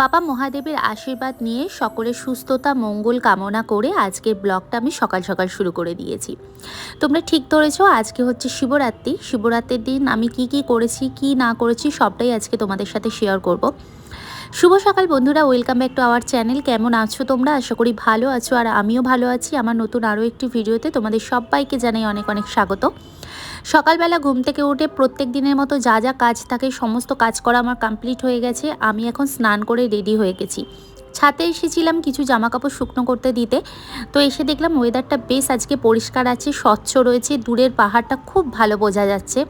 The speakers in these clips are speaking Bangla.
বাবা মহাদেবের আশীর্বাদ নিয়ে সকলের সুস্থতা, মঙ্গল কামনা করে আজকের ব্লগটা আমি সকাল সকাল শুরু করে দিয়েছি। তোমরা ঠিক ধরেছো, আজকে হচ্ছে শিবরাত্রি। শিবরাত্রির দিন আমি কি কি করেছি, কি না করেছি সবটাই আজকে তোমাদের সাথে শেয়ার করব। শুভ সকাল বন্ধুরা welcome back to our channel কেমন আছো তোমরা? আশা করি ভালো আছো। আর আমিও ভালো আছি। আমার নতুন আরও একটি ভিডিওতে তোমাদের সবাইকে জানাই অনেক অনেক স্বাগত। সকালবেলা ঘুম থেকে উঠে প্রত্যেক দিনের মতো যা যা কাজ থাকে, সমস্ত কাজ করা আমার কমপ্লিট হয়ে গেছে। আমি এখন স্নান করে রেডি হয়ে গেছি। ছাতে এসেছিলাম কিছু জামা কাপড় শুকনো করতে দিতে। তো এসে দেখলাম ওয়েদারটা বেশ আজকে পরিষ্কার আছে, স্বচ্ছ রয়েছে, দূরের পাহাড়টা খুব ভালো বোঝা যাচ্ছে।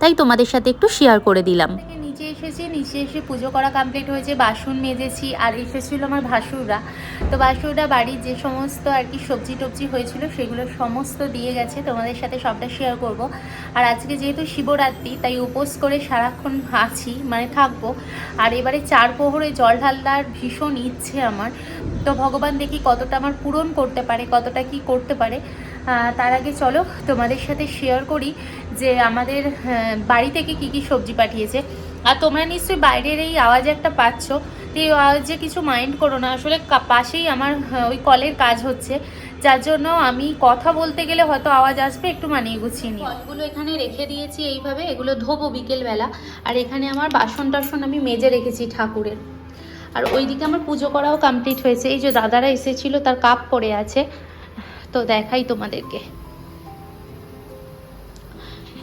তাই তোমাদের সাথে একটু শেয়ার করে দিলাম। নিচে এসেছি, নিচে এসে পুজো করা কমপ্লিট হয়েছে, বাসন মেজেছি, আর এসেছিল আমার ভাসুররা। তো ভাসুররা বাড়ির যে সমস্ত আর কি সবজি টবজি হয়েছিল, সেগুলো সমস্ত দিয়ে গেছে, তোমাদের সাথে সবটা শেয়ার করব। আর আজকে যেহেতু শিবরাত্রি, তাই উপোস করে সারাক্ষণ আছি মানে থাকব। আর এবারে চার প্রহরে জল ঢালার ভীষণ ইচ্ছে আমার। তো ভগবান দেখি কতটা আমার পূরণ করতে পারে, কতটা কি করতে পারে। তার আগে চলো তোমাদের সাথে শেয়ার করি যে আমাদের বাড়ি থেকে কি কি সবজি পাঠিয়েছে। আর তোমরা নিশ্চয়ই বাইরের এই আওয়াজ একটা পাচ্ছ। তো এই আওয়াজে কিছু মাইন্ড করো না। আসলে পাশেই আমার ওই কলের কাজ হচ্ছে। যার জন্য আমি কথা বলতে গেলে হয়তো আওয়াজ আসবে, একটু মানিয়ে গুছিয়ে নিই। ফলগুলো এখানে রেখে দিয়েছি এইভাবে। এগুলো ধোবো বিকেলবেলা। আর এখানে আমার বাসন টাসন আমি মেজে রেখেছি ঠাকুরের। আর ওইদিকে আমার পুজো করাও কমপ্লিট হয়েছে। এই যে দাদারা এসেছিল, তার কাপ পড়ে আছে। তো দেখাই তোমাদেরকে।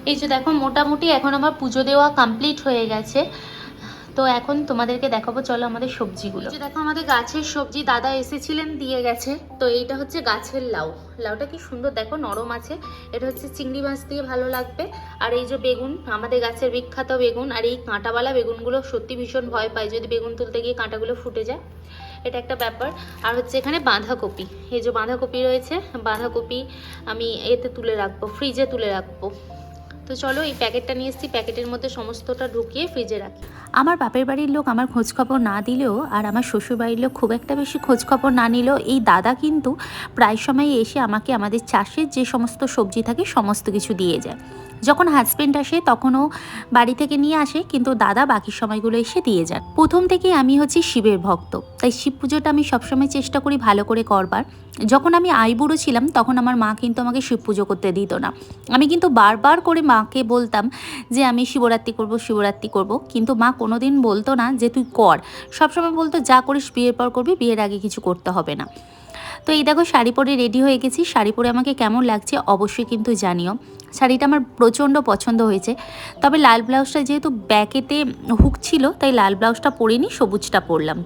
এই যে দেখো, মোটামুটি এখন আমার পুজো দেওয়া কমপ্লিট হয়ে গেছে। তো এখন তোমাদেরকে দেখাবো, চলো আমাদের সবজিগুলো। দেখো, আমাদের গাছের সবজি দাদা এসেছিলেন, দিয়ে গেছে। তো এইটা হচ্ছে গাছের লাউ। লাউটা কি সুন্দর, দেখো নরম আছে। এটা হচ্ছে চিংড়ি মাছ দিয়ে ভালো লাগবে। আর এই যে বেগুন, আমাদের গাছের বিখ্যাত বেগুন, আর এই কাঁটাওয়ালা বেগুনগুলো সত্যি ভীষণ ভয় পায়, যদি বেগুন তুলতে গিয়ে কাঁটাগুলো ফুটে যায়। এটা একটা ব্যাপার। আর হচ্ছে এখানে বাঁধাকপি। এই যে বাঁধাকপি রয়েছে, বাঁধাকপি আমি এতে তুলে রাখব ফ্রিজে তুলে রাখব। তো চলো এই প্যাকেটটা নিয়ে এসেছি। প্যাকেটের মধ্যে সমস্তটা ঢুকিয়ে ফ্রিজে রাখি। আমার বাপের বাড়ির লোক আমার খোঁজখবর না দিলেও আর আমার শ্বশুর বাড়ির লোক খুব একটা বেশি খোঁজখবর না নিলেও এই দাদা কিন্তু প্রায় সময় এসে আমাকে আমাদের চাষের যে সমস্ত সবজি থাকে সমস্ত কিছু দিয়ে যায়। যখন হাজব্যান্ড আসে তখনও বাড়ি থেকে নিয়ে আসে, কিন্তু দাদা বাকি সময়গুলো এসে দিয়ে যান। প্রথম থেকে আমি হচ্ছি শিবের ভক্ত। তাই শিব পুজোটা আমি সবসময় চেষ্টা করি ভালো করে করবার। যখন আমি আইবুড়ো ছিলাম, তখন আমার মা কিন্তু আমাকে শিব পুজো করতে দিত না। আমি কিন্তু বারবার করে মাকে বলতাম যে, আমি শিবরাত্রি করব শিবরাত্রি করব। কিন্তু মা কোনোদিন বলতো না যে, তুই কর। সবসময় বলতো, যা করিস বিয়ের পর করবি, বিয়ের আগে কিছু করতে হবে না। তো এই দেখো, শাড়ি পরে রেডি হয়ে গেছি। শাড়ি পরে আমাকে কেমন লাগছে অবশ্যই কিন্তু জানিও। শাড়িটা আমার প্রচণ্ড পছন্দ হয়েছে। তবে লাল ব্লাউজটা যেহেতু ব্যাকেতে হুক ছিল, তাই লাল ব্লাউজটা পরিনি, সবুজটা পরলাম।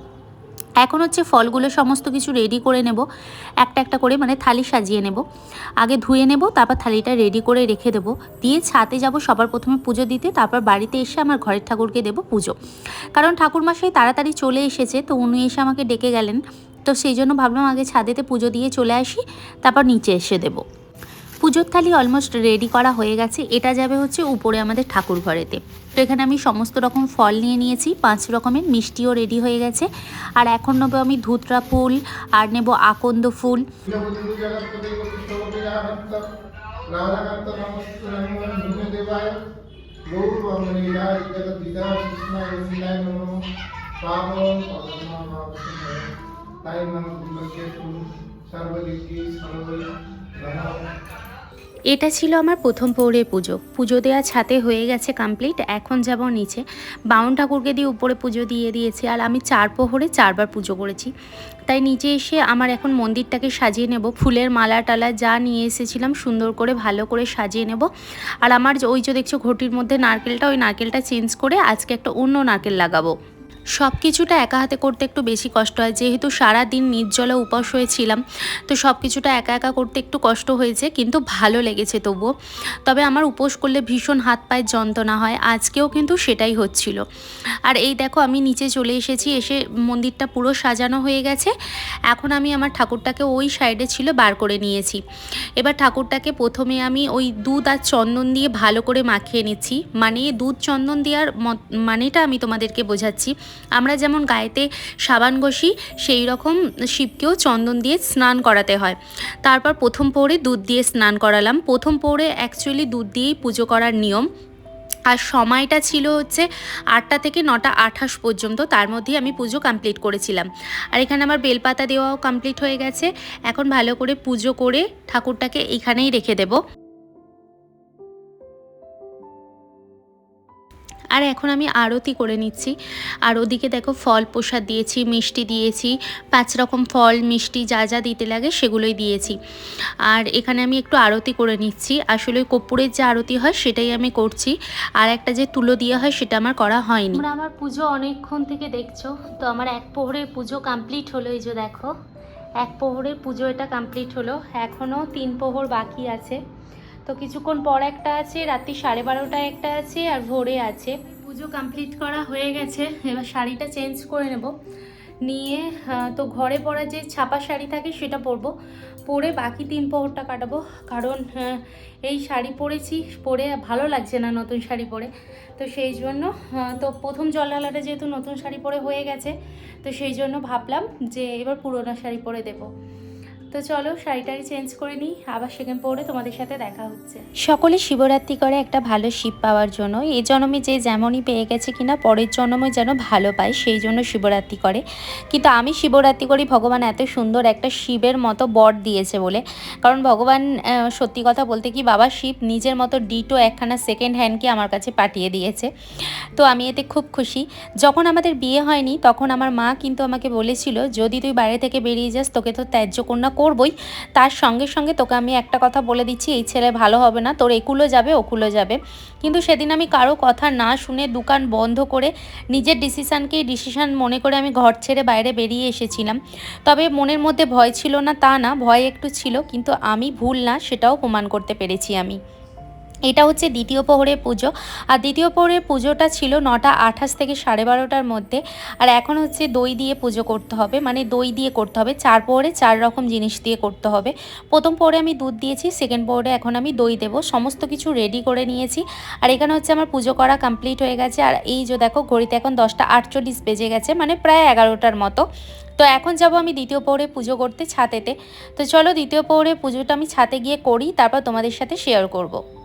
এখন হচ্ছে ফলগুলো সমস্ত কিছু রেডি করে নেব। একটা একটা করে মানে থালি সাজিয়ে নেব। আগে ধুয়ে নেব, তারপর থালিটা রেডি করে রেখে দেবো। দিয়ে ছাতে যাব সবার প্রথমে পুজো দিতে, তারপর বাড়িতে এসে আমার ঘরের ঠাকুরকে দেবো পুজো। কারণ ঠাকুরমশাই তাড়াতাড়ি চলে এসেছে, তো উনি এসে আমাকে ডেকে গেলেন। তো সেই জন্য ভাবলাম আগে ছাদেতে পুজো দিয়ে চলে আসি, তারপর নিচে এসে দেবো। পুজোর থালি অলমোস্ট রেডি করা হয়ে গেছে। এটা যাবে হচ্ছে উপরে আমাদের ঠাকুর ঘরেতে। তো এখানে আমি সমস্ত রকম ফল নিয়ে নিয়েছি, পাঁচ রকমের মিষ্টিও রেডি হয়ে গেছে। আর এখন নেব আমি ধুতরা ফুল, আর নেব আকন্দ ফুল। এটা ছিল আমার প্রথম পৌরের পুজো। পুজো দেওয়া ছাতে হয়ে গেছে কমপ্লিট এখন যাব নিচে। বাউন ঠাকুরকে দিয়ে উপরে পুজো দিয়ে দিয়েছি, আর আমি চার প্রহরে চারবার পুজো করেছি। তাই নিচে এসে আমার এখন মন্দিরটাকে সাজিয়ে নেব। ফুলের মালা টালা যা নিয়ে এসেছিলাম সুন্দর করে, ভালো করে সাজিয়ে নেব। আর আমার ওই যে দেখছ ঘটির মধ্যে নারকেলটা, ওই নারকেলটা চেঞ্জ করে আজকে একটা অন্য নারকেল লাগাবো। সব কিছুটা একা হাতে করতে একটু বেশি কষ্ট হয়। যেহেতু সারা দিন নির্জলা উপাস হয়েছিলাম, তো সব কিছুটা একা একা করতে একটু কষ্ট হয়েছে, কিন্তু ভালো লেগেছে তবুও। তবে আমার উপোস করলে ভীষণ হাত পায়ের যন্ত্রণা হয়, আজকেও কিন্তু সেটাই হচ্ছিল। আর এই দেখো, আমি নিচে চলে এসেছি, এসে মন্দিরটা পুরো সাজানো হয়ে গেছে। এখন আমি আমার ঠাকুরটাকে ওই সাইডে ছিল বার করে নিয়েছি। এবার ঠাকুরটাকে প্রথমে আমি ওই দুধ আর চন্দন দিয়ে ভালো করে মাখিয়ে নিচ্ছি। মানে দুধ চন্দন দেওয়ার মানেটা আমি তোমাদেরকে বোঝাচ্ছি। আমরা যেমন গায়েতে সাবান ঘষি, সেই রকম শিবকেও চন্দন দিয়ে স্নান করাতে হয়। তারপর প্রথম পৌরে দুধ দিয়ে স্নান করালাম। প্রথম পৌরে অ্যাকচুয়ালি দুধ দিয়েই পুজো করার নিয়ম। আর সময়টা ছিল হচ্ছে আটটা থেকে নটা আঠাশ পর্যন্ত, তার মধ্যেই আমি পুজো কমপ্লিট করেছিলাম। আর এখানে আমার বেলপাতা দেওয়াও কমপ্লিট হয়ে গেছে। এখন ভালো করে পুজো করে ঠাকুরটাকে এখানেই রেখে দেবো। আর এখন আমি আরতি করে নিচ্ছি। আর ওদিকে দেখো ফল প্রসাদ দিয়েছি, মিষ্টি দিয়েছি, পাঁচ রকম ফল, মিষ্টি যা যা দিতে লাগে সেগুলোই দিয়েছি। আর এখানে আমি একটু আরতি করে নিচ্ছি। আসলে কর্পূরের যে আরতি হয় সেটাই আমি করছি। আর একটা যে তুলো দিয়ে হয় সেটা আমার করা হয়নি। আমার পুজো অনেকক্ষণ থেকে দেখছ, তো আমার এক পোহরের পুজো কমপ্লিট হলো এই যে দেখো। এক পোহরের পুজো এটা কমপ্লিট হলো। এখনও তিন পোহর বাকি আছে। তো কিছুক্ষণ পর একটা আছে, রাত্রি সাড়ে বারোটায় একটা আছে আর ভোরে আছে। পুজো কমপ্লিট করা হয়ে গেছে, এবার শাড়িটা চেঞ্জ করে নেব। নিয়ে তো ঘরে পরা যে ছাপা শাড়ি থাকে সেটা পরবো। পরে বাকি তিন পোহরটা কাটাবো, কারণ এই শাড়ি পরেছি, পরে ভালো লাগছে না নতুন শাড়ি পরে। তো সেই জন্য তো প্রথম জলঢালাটা যেহেতু নতুন শাড়ি পরে হয়ে গেছে, তো সেই জন্য ভাবলাম যে এবার পুরোনো শাড়ি পরে দেবো। তো চলো শাড়িটারি চেঞ্জ করে নিই, আবার সেখানে পরে তোমাদের সাথে দেখা হচ্ছে। সকলে শিবরাত্রি করে একটা ভালো শিব পাওয়ার জন্য, এই জন্মে যে যেমনই পেয়ে গেছে কিনা, পরের জন্মে যেন ভালো পায়, সেই জন্য শিবরাত্রি করে। কিন্তু আমি শিবরাত্রি করি, ভগবান এত সুন্দর একটা শিবের মতো বর দিয়েছে বলে। কারণ ভগবান সত্যি কথা বলতে কি, বাবা শিব নিজের মতো ডিটো একখানা সেকেন্ড হ্যান্ডকে আমার কাছে পাঠিয়ে দিয়েছে। তো আমি এতে খুব খুশি। যখন আমাদের বিয়ে হয়নি, তখন আমার মা কিন্তু আমাকে বলেছিল, যদি তুই বাইরে থেকে বেরিয়ে যাস, তোকে তো ত্যায্য কন্যা করবই। তার সঙ্গে সঙ্গে তোকে আমি একটা কথা বলে দিচ্ছি, এই ছেলে ভালো হবে না, তোর একুলো যাবে, ওকুলো যাবে। কিন্তু সেদিন আমি কারও কথা না শুনে দোকান বন্ধ করে নিজের ডিসিশানকেই ডিসিশান মনে করে আমি ঘর ছেড়ে বাইরে বেরিয়ে এসেছিলাম। তবে মনের মধ্যে ভয় ছিল না, তা না, ভয় একটু ছিল, কিন্তু আমি ভুল না, সেটাও প্রমাণ করতে পেরেছি আমি। এটা হচ্ছে দ্বিতীয় প্রহরের পুজো। আর দ্বিতীয় প্রহরের পুজোটা ছিল নটা আঠাশ থেকে সাড়ে বারোটার মধ্যে। আর এখন হচ্ছে দই দিয়ে পুজো করতে হবে মানে দই দিয়ে করতে হবে। চার প্রহরে চার রকম জিনিস দিয়ে করতে হবে। প্রথম প্রহরে আমি দুধ দিয়েছি, সেকেন্ড প্রহরে এখন আমি দই দেবো। সমস্ত কিছু রেডি করে নিয়েছি। আর এখানে হচ্ছে আমার পুজো করা কমপ্লিট হয়ে গেছে। আর এই যে দেখো, ঘড়িতে এখন দশটা আটচল্লিশ বেজে গেছে মানে প্রায় এগারোটার মতো। তো এখন যাব আমি দ্বিতীয় প্রহরে পুজো করতে ছাতেতে। তো চলো দ্বিতীয় প্রহরে পুজোটা আমি ছাতে গিয়ে করি, তারপর তোমাদের সাথে শেয়ার করব।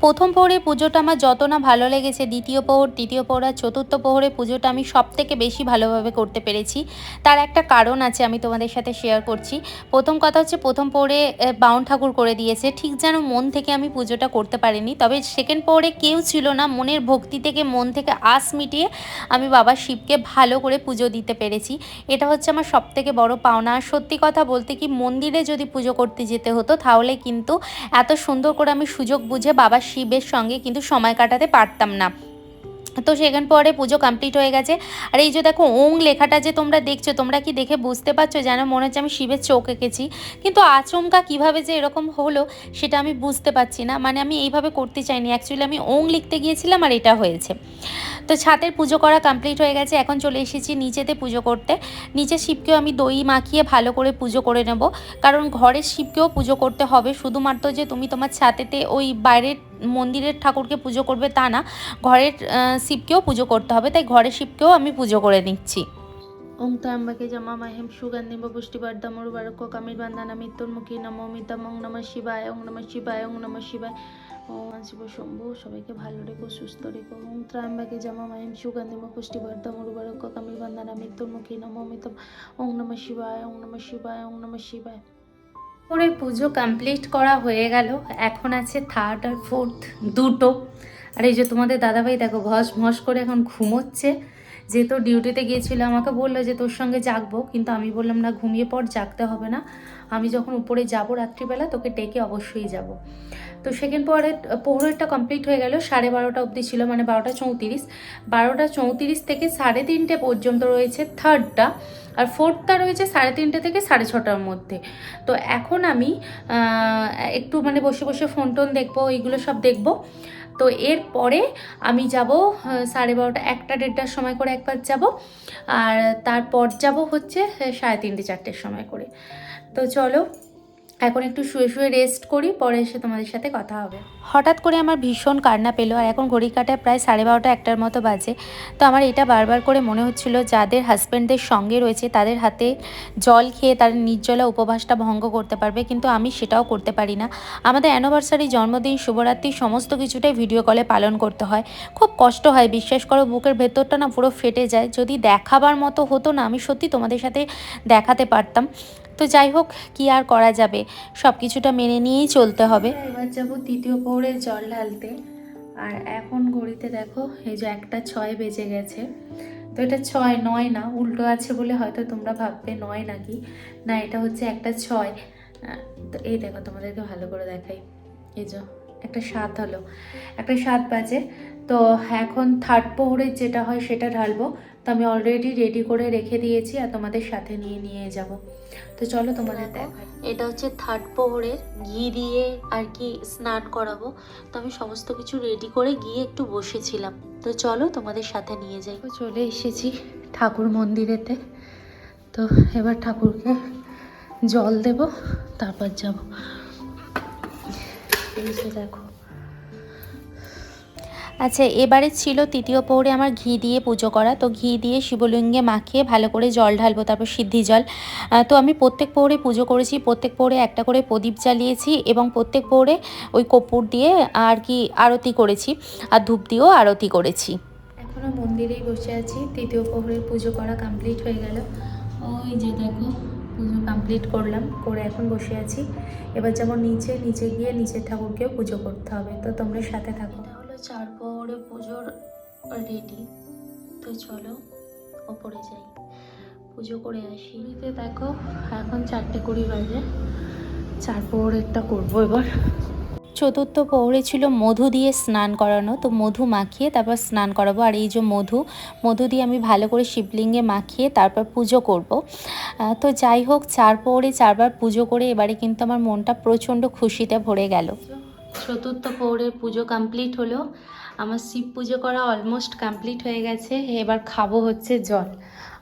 প্রথম প্রহরে পুজোটা আমার যত না ভালো লেগেছে দ্বিতীয় প্রহর তৃতীয় প্রহর আর চতুর্থ প্রহরে পুজোটা আমি সব থেকে বেশি ভালোভাবে করতে পেরেছি। তার একটা কারণ আছে আমি তোমাদের সাথে শেয়ার করছি। প্রথম কথা হচ্ছে প্রথম প্রহরে আহ, বাউন ঠাকুর করে দিয়েছে। ঠিক যেন মন থেকে আমি পুজোটা করতে পারিনি। তবে সেকেন্ড প্রহরে কেউ ছিল না মনের ভক্তি থেকে মন থেকে আস মিটিয়ে আমি বাবা শিবকে ভালো করে পুজো দিতে পেরেছি। এটা হচ্ছে আমার সব থেকে বড় পাওনা। আর সত্যি কথা বলতে কি মন্দিরে যদি পুজো করতে যেতে হতো তাহলে কিন্তু এত সুন্দর করে আমি সুযোগ বুঝে বাবা শিবের সঙ্গে কিন্তু সময় কাটাতে পারতাম না। তো সেখান পরে পুজো কমপ্লিট হয়ে গেছে। আর এই যে দেখো, ওং লেখাটা যে তোমরা দেখছ, তোমরা কি দেখে বুঝতে পারছ যেন মনে হচ্ছে আমি শিবের চোখ এঁকেছি? কিন্তু আচমকা কীভাবে যে এরকম হলো সেটা আমি বুঝতে পারছি না। মানে আমি এইভাবে করতে চাইনি। অ্যাকচুয়ালি আমি ওং লিখতে গিয়েছিলাম আর এটা হয়েছে। তো ছাতের পুজো করা কমপ্লিট হয়ে গেছে। এখন চলে এসেছি নিচেতে পুজো করতে। নিচে শিবকেও আমি দই মাখিয়ে ভালো করে পুজো করে নেব। কারণ ঘরের শিবকেও পুজো করতে হবে। শুধুমাত্র যে তুমি তোমার ছাতেতে ওই বাইরের মন্দিরের ঠাকুরকে পুজো করবে তা না, ঘরের শিবকেও পুজো করতে হবে, তাই ঘরের শিবকেও আমি পুজো করে নিচ্ছি। ওং ত্র্যম্বকে জমা মাহেম সুগন্ধিম পুষ্টিবর্ধম উর্বরক কামির বান্ধানা মৃত্যুর্মুখী নমো মিতম, ওং নমঃ শিবায়, ওং নমঃ শিবায়, ওং নমঃ শিবায়। ওম শিব শম্ভু, সবাইকে ভালো রেখো, সুস্থ রেখো। ওং ত্র্যম্বকে জমা মাহেম সুগন্ধিম পুষ্টিবর্ধম উর্বরক কামির বান্ধানা মৃত্যুর্মুখী নমো মিতম, ওং নমঃ শিবায়, ওং নমঃ শিবায়, ওং নমঃ শিবায়। পরে পুজো কমপ্লিট করা হয়ে গেল। এখন আছে থার্ড আর ফোর্থ দুটো। আর এই যে তোমাদের দাদাভাই দেখো ভস ভস করে এখন ঘুমোচ্ছে। যেহেতু ডিউটিতে গিয়েছিল, আমাকে বলল যে তোর সঙ্গে জাগবো, কিন্তু আমি বললাম, না, ঘুমিয়ে পর জাগতে হবে না। আমি যখন উপরে যাব রাত্রিবেলা, তোকে ডেকে অবশ্যই যাব। তো সেকেন্ড পরে পোহরেরটা কমপ্লিট হয়ে গেল, সাড়ে বারোটা অবধি ছিল মানে বারোটা চৌত্রিশ। বারোটা চৌত্রিশ থেকে সাড়ে তিনটে পর্যন্ত রয়েছে থার্ডটা আর ফোর্থটা রয়েছে সাড়ে তিনটে থেকে সাড়ে ছটার মধ্যে। তো এখন আমি একটু মানে বসে বসে ফোন টোন দেখব, এইগুলো সব দেখব। তো এরপরে আমি যাব সাড়ে বারোটা, একটা দেড়টার সময় করে একবার যাব, আর তারপর যাব হচ্ছে সাড়ে তিনটে, চারটের সময় করে। তো চলো এখন একটু শুয়ে শুয়ে রেস্ট করি, পরে এসে তোমাদের সাথে কথা হবে। হঠাৎ করে আমার ভীষণ কান্না পেল, আর এখন ঘড়ি কাটায় প্রায় সাড়ে বারোটা একটার মতো বাজে। তো আমার এটা বারবার করে মনে হচ্ছিল যাদের হাজব্যান্ডদের সঙ্গে রয়েছে, তাদের হাতে জল খেয়ে তার নির্জলা উপবাসটা ভঙ্গ করতে পারবে, কিন্তু আমি সেটাও করতে পারি না। আমাদের অ্যানিভার্সারি জন্মদিন, শুভরাত্রি সমস্ত কিছুটাই ভিডিও কলে পালন করতে হয়। খুব কষ্ট হয়, বিশ্বাস করো বুকের ভেতরটা না পুরো ফেটে যায়। যদি দেখাবার মতো হতো না, আমি সত্যি তোমাদের সাথে দেখাতে পারতাম। তো যাই হোক, কি আর করা যাবে? সব কিছুটা মেনে নিয়েই চলতে হবে। এবার যাব তৃতীয় পৌরে জল ঢালতে। আর এখন ঘড়িতে দেখো, এই যে একটা ছয় বেজে গেছে। তো এটা ছয়, নয় না, উল্টো আছে বলে হয়তো তোমরা ভাববে নয় নাকি? না, এটা হচ্ছে একটা ছয়। তো এই দেখো, তোমাদেরকে ভালো করে দেখাই। এই যে, একটা সাত হলো। একটা সাত বাজে। তো এখন থার্ড প্রহরের যেটা হয় সেটা ঢালবো। তো আমি অলরেডি রেডি করে রেখে দিয়েছি আর তোমাদের সাথে নিয়ে নিয়ে যাব। তো চলো তোমাদের দেখাই। এটা হচ্ছে থার্ড প্রহরের ঘি দিয়ে আর কি স্নান করাবো। তো আমি সমস্ত কিছু রেডি করে গিয়ে একটু বসেছিলাম। তো চলো তোমাদের সাথে নিয়ে যাই। চলে এসেছি ঠাকুর মন্দিরেতে। তো এবার ঠাকুরকে জল দেব তারপর যাব। এই যে দেখো আচ্ছা এবারে ছিল তৃতীয় পৌরে আমার ঘি দিয়ে পুজো করা। তো ঘি দিয়ে শিবলিঙ্গে মাখিয়ে ভালো করে জল ঢালবো তারপর সিদ্ধি জল। তো আমি প্রত্যেক পৌরে পুজো করেছি প্রত্যেক পৌরে একটা করে প্রদীপ জ্বালিয়েছি এবং প্রত্যেক পৌরে ওই কর্পূর দিয়ে আর কি আরতি করেছি আর ধূপ দিয়েও আরতি করেছি। এখনও মন্দিরেই বসে আছি তৃতীয় প্রহরের পুজো করা কমপ্লিট হয়ে গেল। ওই যে দেখো পুজো কমপ্লিট করলাম করে এখন বসে আছি। এবার যেমন নিচে নিচে গিয়ে নিচের ঠাকুরকেও পুজো করতে হবে। তো তোমরা সাথে থাকো। এটা হলো চার পৌরে পুজোর রেডি তো চলো ওপরে যাই। পুজো করে আসি। এতে দেখো এখন চারটে কুড়ি বাজে। চার একটা করব এবার। চতুর্থ পৌরে ছিল মধু দিয়ে স্নান করানো তো মধু মাখিয়ে তারপর স্নান করাবো। আর এই যে মধু মধু দিয়ে আমি ভালো করে শিবলিঙ্গে মাখিয়ে তারপর পুজো করব। তো যাই হোক চার পৌরে চারবার পুজো করে এবারে কিন্তু আমার মনটা প্রচণ্ড খুশিতে ভরে গেল। চতুর্থ পৌরের পুজো কমপ্লিট হলো। আমার শিব পুজো করা অলমোস্ট কমপ্লিট হয়ে গেছে। এবার খাব হচ্ছে জল।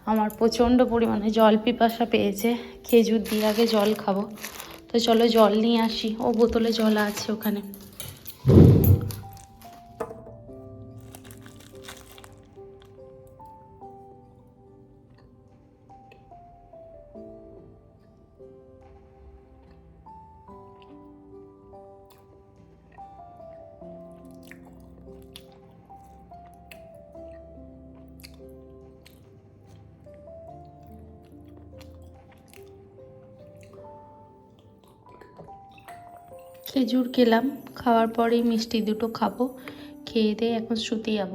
আমার প্রচণ্ড পরিমাণে জল পিপাসা পেয়েছে। খেজুর দিয়ে আগে জল খাব। তো চলো জল নিয়ে আসি। ও বোতলে জল আছে ওখানে। খেজুর খেলাম, খাওয়ার পরেই মিষ্টি দুটো খাব, খেয়ে দিয়ে এখন শুতে যাব।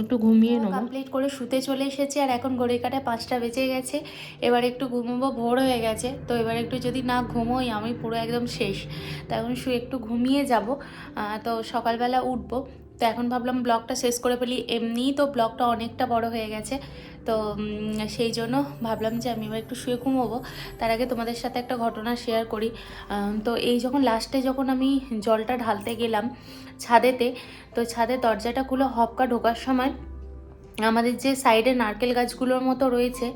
একটু ঘুমিয়ে নেব। কমপ্লিট করে শুতে চলে এসেছি, আর এখন ঘড়ি কাটা পাঁচটা বেজে গেছে, এবার একটু ঘুমোবো, ভোর হয়ে গেছে, তো এবার একটু যদি না ঘুমোই, আমি পুরো একদম শেষ। তো এখন শুয়ে একটু ঘুমিয়ে যাব তো সকালবেলা উঠবো তো এখন ভাবলাম ব্লগটা শেষ করে ফেলি। এমনিই তো ব্লগটা অনেকটা বড় হয়ে গেছে। তো সেই জন্য ভাবলাম যে আমি একটু শুয়ে ঘুমোবো। তার আগে তোমাদের সাথে একটা ঘটনা শেয়ার করি। তো এই যখন লাস্টে যখন আমি জলটা ঢালতে গেলাম ছাদেতে, তো ছাদে দরজাটা খুলে হপকা ঢোকার সময় আমাদের যে সাইডে নারকেল গাছগুলোর মতো রয়েছে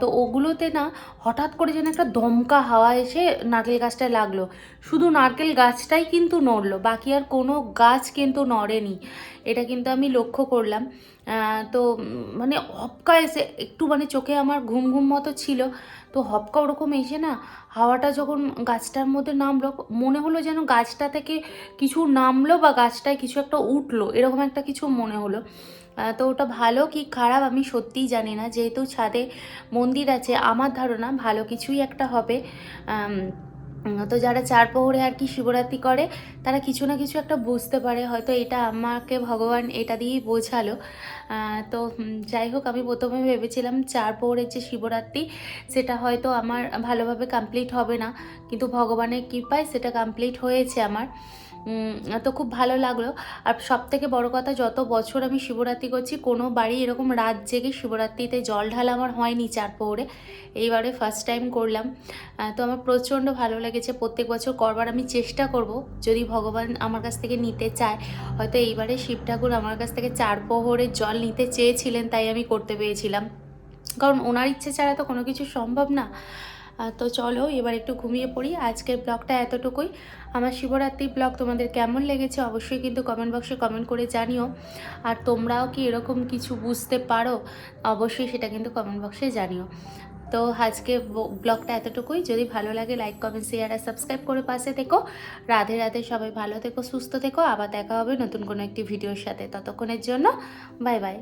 তো ওগুলোতে না হঠাৎ করে যেন একটা দমকা হাওয়া এসে নারকেল গাছটায় লাগল। শুধু নারকেল গাছটাই কিন্তু নড়লো, বাকি আর কোনো গাছ কিন্তু নড়েনি। এটা কিন্তু আমি লক্ষ্য করলাম। তো মানে হপকা এসে একটু মানে চোখে আমার ঘুম ঘুম মতো ছিল। তো হপকা ওরকম এসে না হাওয়াটা যখন গাছটার মধ্যে নামলো, মনে হলো যেন গাছটা থেকে কিছু নামলো বা গাছটায় কিছু একটা উঠল, এরকম একটা কিছু মনে হলো। তো ওটা ভালো কি খারাপ আমি সত্যিই জানি না। যেহেতু ছাদে মন্দির আছে, আমার ধারণা ভালো কিছুই একটা হবে। তো যারা চার প্রহরে আর কি শিবরাত্রি করে, তারা কিছু না কিছু একটা বুঝতে পারে। হয়তো এটা আমাকে ভগবান এটা দিয়েই বোঝালো। তো যাই হোক, আমি প্রথমে ভেবেছিলাম চার প্রহরের যে শিবরাত্রি, সেটা হয়তো আমার ভালোভাবে কমপ্লিট হবে না। কিন্তু ভগবানের কৃপায় সেটা কমপ্লিট হয়েছে আমার। তো খুব ভালো লাগল। আর সব থেকে বড় কথা, যত বছর আমি শিবরাত্রি করছি, কোনো বাড়ি এরকম রাত জেগে শিবরাত্রিতে জল ঢালা আমার হয়নি চার পৌরে এইবারে ফার্স্ট টাইম করলাম। তো আমার প্রচণ্ড ভালো লেগেছে। প্রত্যেক বছর করবার আমি চেষ্টা করব। যদি ভগবান আমার কাছ থেকে নিতে চায়, হয়তো এইবারে শিব ঠাকুর আমার কাছ থেকে চার প্রহরের জল নিতে চেয়েছিলেন, তাই আমি করতে পেরেছিলাম। কারণ ওনার ইচ্ছে ছাড়া তো কোনো কিছু সম্ভব না। তো চলো, এবার একটু ঘুমিয়ে পড়ি। আজকের ব্লগটা এতটুকুই। আমার শিবরাত্রি ব্লগ তোমাদের কেমন লেগেছে অবশ্যই কিন্তু কমেন্ট বক্সে কমেন্ট করে জানিও। আর তোমরাও কি এরকম কিছু বুঝতে পারো, অবশ্যই সেটা কিন্তু কমেন্ট বক্সে জানিও। তো আজকে ব্লগটা এতটুকুই। যদি ভালো লাগে লাইক কমেন্ট শেয়ার আর সাবস্ক্রাইব করে পাশে থেকো। রাধে রাধে, সবাই ভালো থেকো, সুস্থ থেকো। আবার দেখা হবে নতুন কোনো একটি ভিডিওর সাথে। ততক্ষণের জন্য বাই বাই